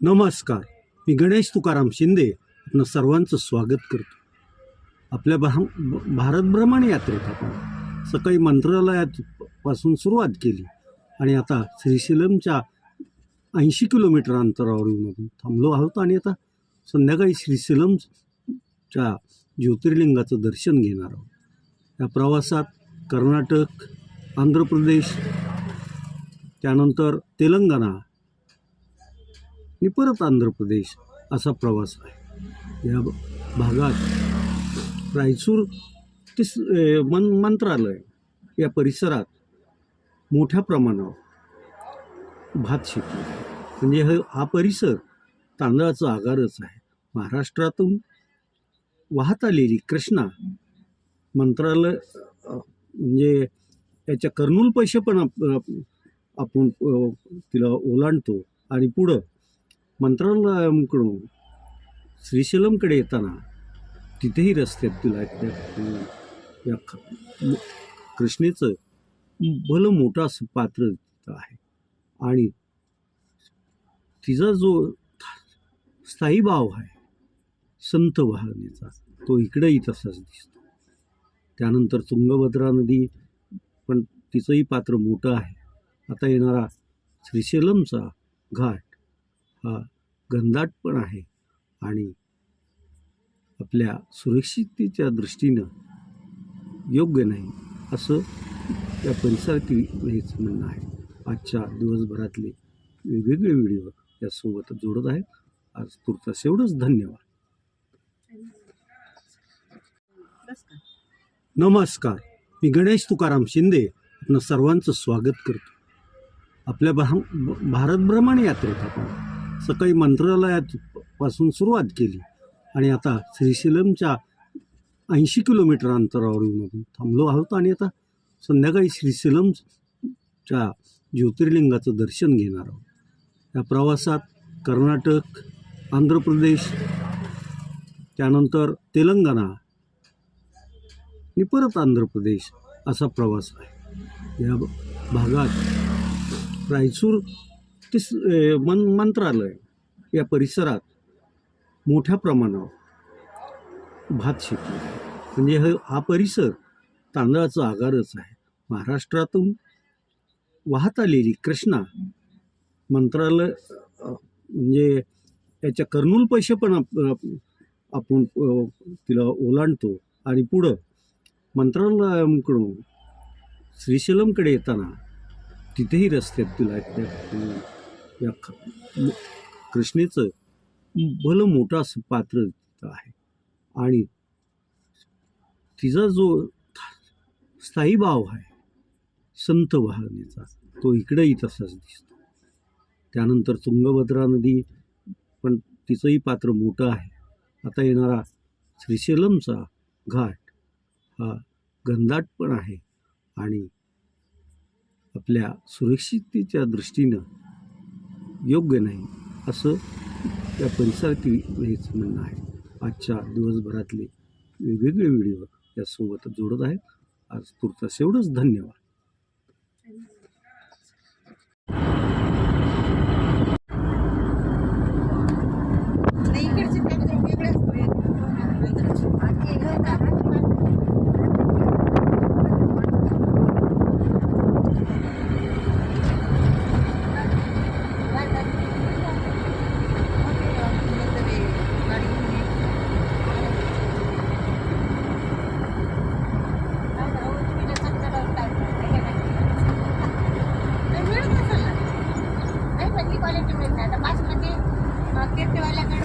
नमस्कार. मी गणेश तुकाराम शिंदे आपलं सर्वांचं स्वागत करतो. आपल्या भा भारत भ्रमण यात्रेत आपण सकाळी मंत्रालयात पासून सुरुवात केली आणि आता श्रीशैलमच्या ऐंशी किलोमीटर अंतरावर येऊन आपण थांबलो आहोत आणि आता संध्याकाळी श्रीशैलमच्या ज्योतिर्लिंगाचं दर्शन घेणार आहोत. या प्रवासात कर्नाटक आंध्र प्रदेश त्यानंतर तेलंगणा आणि परत आंध्र प्रदेश असा प्रवास आहे. या भागात रायचूर ते मन मंत्रालय या परिसरात मोठ्या प्रमाणावर भात शेती म्हणजे ह हा परिसर तांदळाचा आगारच आहे. महाराष्ट्रातून वाहत आलेली कृष्णा मंत्रालय म्हणजे याच्या कर्नूल पैसे पण आप- आपण तिला ओलांडतो आणि पुढं मंत्रालयाकडून श्रीशैलमकडे येताना तिथेही रस्त्यात तुला त्या या ख- कृष्णेचं भलं मोठं असं पात्र तिथं आहे. आणि तिचा जो स्थायी भाव आहे संत वाहनेचा तो इकडेही तसाच दिसतो. त्यानंतर तुंगभद्रा नदी पण तिचंही पात्र मोठं आहे. आता येणारा श्रीशैलमचा घाट हा घनदाट पण आहे. आणि आपल्या सुरक्षिततेच्या दृष्टीनं योग्य नाही असं या परिसरातील हेच म्हणणं आहे. आजच्या दिवसभरातले वेगवेगळे व्हिडिओ यासोबत जोडत आहेत. आज तुर्तास एवढंच. धन्यवाद. नमस्कार. मी गणेश तुकाराम शिंदे. आपलं सर्वांचं स्वागत करतो. आपल्या भा भारत भ्रमण यात्रेत आपण सकाळी मंत्रालयात पासून सुरुवात केली. आणि आता श्रीशैलमच्या ऐंशी किलोमीटर अंतरावर येऊन आपण थांबलो आहोत आणि आता संध्याकाळी श्रीशैलमच्या ज्योतिर्लिंगाचं दर्शन घेणार आहोत. या प्रवासात कर्नाटक आंध्र प्रदेश त्यानंतर तेलंगणा आणि परत आंध्र प्रदेश असा प्रवास आहे. या भागात रायचूर ते मन मंत्रालय या परिसरात मोठ्या प्रमाणावर भात शेती म्हणजे हे हा परिसर तांदळाचा आगारच आहे. महाराष्ट्रातून वाहत आलेली कृष्णा मंत्रालय म्हणजे याच्या कर्नूल पैसे पण आप- आपण तिला ओलांडतो. आणि पुढं मंत्रालयाकडून श्रीशैलमकडे येताना तिथेही रस्त्यात तिला या कृष्णेचं भलं मोठं असं पात्र तिथं आहे. आणि तिचा जो स्थायी भाव आहे संत वाहनेचा तो इकडेही तसाच दिसतो. त्यानंतर तुंगभद्रा नदी पण तिचंही पात्र मोठं आहे. आता येणारा श्रीशैलमचा घाट हा घनदाट पण आहे आणि आपल्या सुरक्षिततेच्या दृष्टीनं योग्य नाही असं या परिसरातील हेच म्हणणं आहे. आजच्या दिवसभरातले वेगवेगळे व्हिडिओ यासोबत जोडत आहेत. आज तुर्तास एवढंच. धन्यवाद. que este se va la